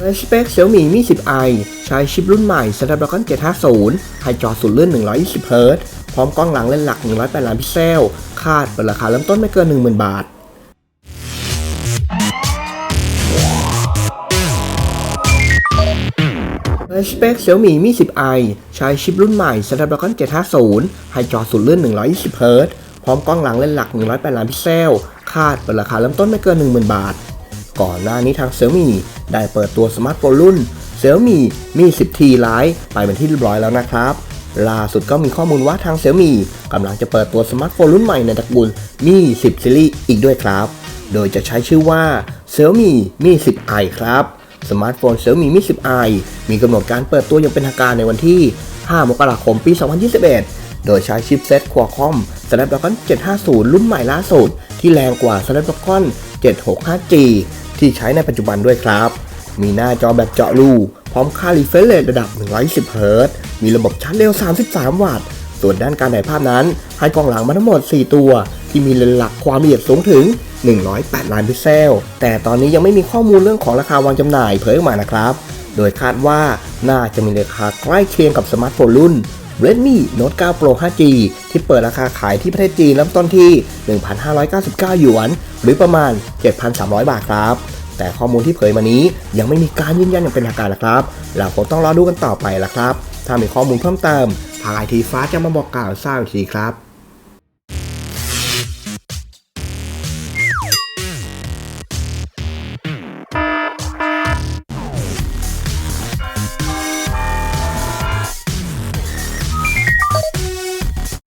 สเปค Xiaomi Mi 10i ใช้ชิปรุ่นใหม่ Snapdragon 750ให้จอสุดเลื่อน 120เฮิรตซ์พร้อมกล้องหลังเลนส์หลัก 108 ล้านพิกเซล คาดเปิดราคาเริ่มต้นไม่เกิน 10,000 บาทสเปค Xiaomi Mi 10i ใช้ชิปรุ่นใหม่ Snapdragon 750ให้จอสุดเลื่อน 120เฮิรตซ์พร้อมกล้องหลังเลนส์หลัก 108 ล้านพิกเซล คาดเปิดราคาเริ่มต้นไม่เกิน 10,000 บาท ก่อนหน้านี้ทาง Xiaomi ได้เปิดตัวสมาร์ทโฟนรุ่น Xiaomi Mi 10T Lite ไปเป็นที่เรียบร้อยแล้วนะครับล่าสุดก็มีข้อมูลว่าทาง Xiaomi กำลังจะเปิดตัวสมาร์ทโฟนรุ่นใหม่ในตระกูล Mi 10 Series อีกด้วยครับ โดยจะใช้ชื่อว่า Xiaomi Mi 10i ครับ สมาร์ทโฟน Xiaomi Mi 10i มีกำหนดการเปิดตัวอย่างเป็นทางการในวันที่ 5 มกราคม ปี 2021 โดยใช้ชิปเซ็ต Qualcomm Snapdragon 750 รุ่นใหม่ล่าสุด ที่แรงกว่า Snapdragon 765G ที่ใช้ในปัจจุบันด้วยครับ มีหน้าจอแบบเจาะรูพร้อมค่า refresh rate ระดับ120 Hz มีระบบชาร์จเร็ว 33 วัตต์ ส่วนด้านการถ่ายภาพนั้น ให้กล้องหลังมาทั้งหมด 4 ตัว ที่มีเลนส์หลักความละเอียดสูงถึง 108 ล้านพิกเซล แต่ตอนนี้ยังไม่มีข้อมูลเรื่องของราคาวางจำหน่ายเผยออกมานะครับ โดยคาดว่าน่าจะมีราคาใกล้เคียงกับสมาร์ทโฟนรุ่น Redmi Note 9 Pro 5G ที่เปิดราคาขายที่ประเทศจีนเริ่มต้นที่ 1,599 หยวน หรือประมาณ 7,300 บาทครับ แต่ข้อมูลที่เผยมานี้ยังไม่มีการยืนยันอย่างเป็นทางการนะครับ เราคงต้องรอดูกันต่อไปละครับ ถ้ามีข้อมูลเพิ่มเติมทางไอทีฟ้าจะมาบอกกล่าวทราบอีกทีครับ